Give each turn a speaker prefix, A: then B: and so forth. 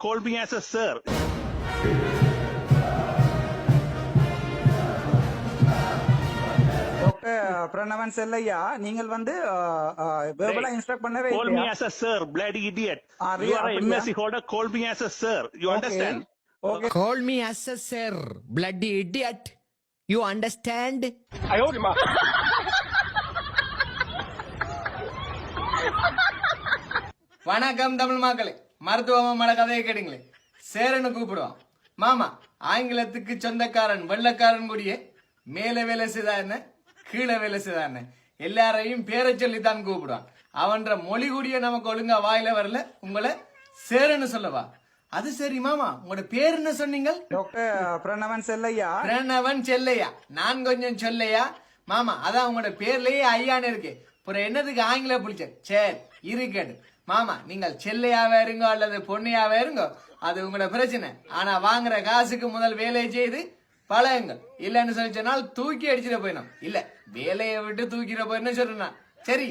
A: call me as a sir.
B: Doctor Pranavan Chellaiah நீங்கள் வந்து வேர்பலா இன்ஸ்ட்ரக்ட் பண்ணவே
A: Call me
B: இல்லையா
A: as a sir, bloody idiot.
B: Ah,
A: You are a
B: அப்படியா?
A: MSc holder, call me as a sir. You understand?
B: Okay
C: Call me as a sir, bloody idiot. You understand?
D: வணக்கம் தமிழ் மக்களே மருத்துவ மலை கதையை கேட்டீங்களே? சேரன்னு கூப்பிடுவான். மாமா ஆங்கிலத்துக்கு சொந்தக்காரன் வெள்ளக்காரன் கூடிய மேல வேலை செய்தா என்ன? கீழே வேலை செய்தா என்ன? எல்லாரையும் பேரை சொல்லித்தான் கூப்பிடுவான். அவன்ற மொழி கூடிய நமக்கு ஒழுங்கா வாயில வரல. உங்களை சேரன்னு சொல்லவா? அது சரி மாமா. உங்களோட பேர் என்ன சொன்னீங்க
B: டாக்டர் பிரணவன் செல்லையா?
D: பிரணவன் செல்லையா? நான் கொஞ்சம் சொல்லையா? மாமா அதான் உங்களோட பேர்லயே ஐயான்னு இருக்கு. அப்புறம் என்னதுக்கு ஆங்கில புளிச்ச சரி இருக்கட்டு மாமா நீங்கள் செல்லையாவே இருங்கோ அல்லது பொன்னையாவே இருங்கோ? அது உங்களோட பிரச்சனை. ஆனா வாங்குற காசுக்கு முதல் வேலையை செய்து பழகுங்கள். இல்லைன்னு சொல்லி சொன்னால் தூக்கி அடிச்சிட போயிடும். இல்ல வேலையை விட்டு தூக்கிட போயிடணும் சொல்றேன் சரி